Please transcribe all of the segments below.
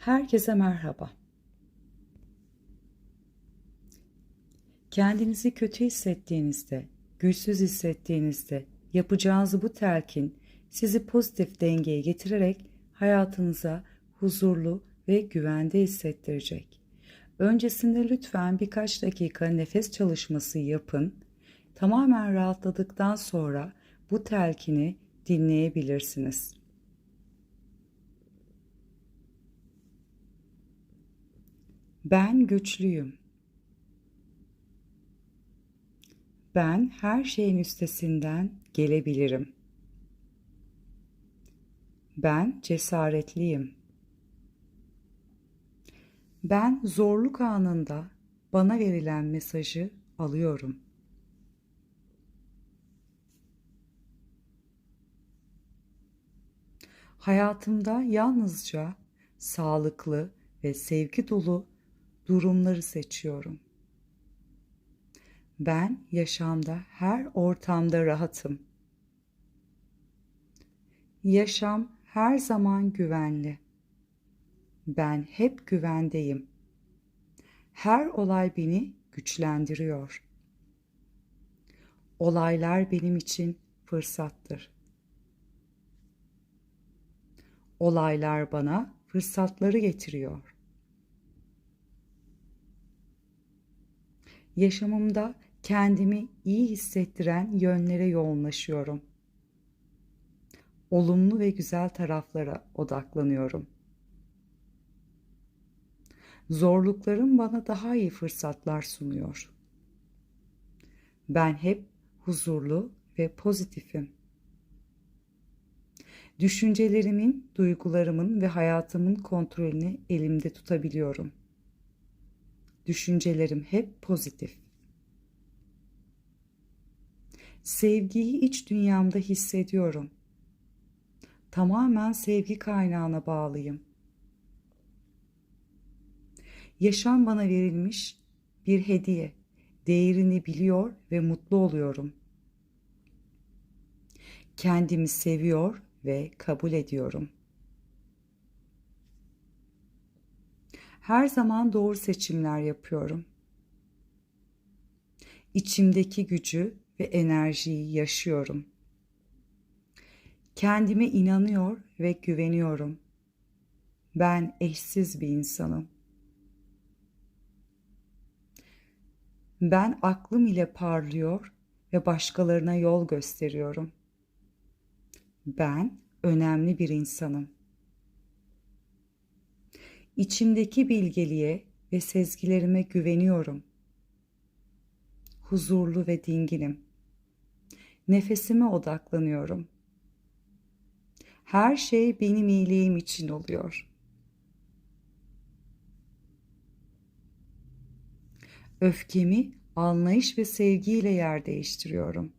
Herkese merhaba. Kendinizi kötü hissettiğinizde, güçsüz hissettiğinizde yapacağınız bu telkin sizi pozitif dengeye getirerek hayatınıza huzurlu ve güvende hissettirecek. Öncesinde lütfen birkaç dakika nefes çalışması yapın. Tamamen rahatladıktan sonra bu telkini dinleyebilirsiniz. Ben güçlüyüm. Ben her şeyin üstesinden gelebilirim. Ben cesaretliyim. Ben zorluk anında bana verilen mesajı alıyorum. Hayatımda yalnızca sağlıklı ve sevgi dolu durumları seçiyorum. Ben yaşamda her ortamda rahatım. Yaşam her zaman güvenli. Ben hep güvendeyim. Her olay beni güçlendiriyor. Olaylar benim için fırsattır. Olaylar bana fırsatları getiriyor. Yaşamımda kendimi iyi hissettiren yönlere yoğunlaşıyorum. Olumlu ve güzel taraflara odaklanıyorum. Zorluklarım bana daha iyi fırsatlar sunuyor. Ben hep huzurlu ve pozitifim. Düşüncelerimin, duygularımın ve hayatımın kontrolünü elimde tutabiliyorum. Düşüncelerim hep pozitif. Sevgiyi iç dünyamda hissediyorum. Tamamen sevgi kaynağına bağlıyım. Yaşam bana verilmiş bir hediye. Değerini biliyor ve mutlu oluyorum. Kendimi seviyor ve kabul ediyorum. Her zaman doğru seçimler yapıyorum. İçimdeki gücü ve enerjiyi yaşıyorum. Kendime inanıyor ve güveniyorum. Ben eşsiz bir insanım. Ben aklım ile parlıyor ve başkalarına yol gösteriyorum. Ben önemli bir insanım. İçimdeki bilgeliğe ve sezgilerime güveniyorum. Huzurlu ve dinginim. Nefesime odaklanıyorum. Her şey benim iyiliğim için oluyor. Öfkemi anlayış ve sevgiyle yer değiştiriyorum.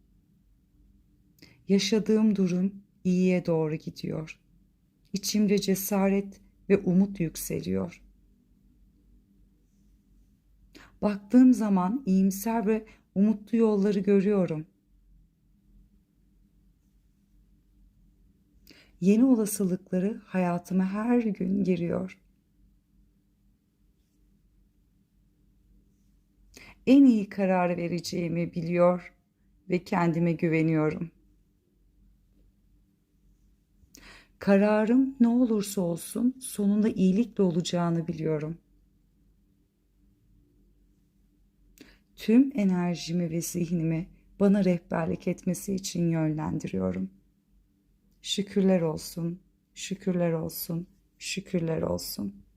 Yaşadığım durum iyiye doğru gidiyor. İçimde cesaret ve umut yükseliyor. Baktığım zaman iyimser ve umutlu yolları görüyorum. Yeni olasılıkları hayatıma her gün giriyor. En iyi karar vereceğimi biliyor ve kendime güveniyorum. Kararım ne olursa olsun sonunda iyilikle olacağını biliyorum. Tüm enerjimi ve zihnimi bana rehberlik etmesi için yönlendiriyorum. Şükürler olsun, şükürler olsun, şükürler olsun.''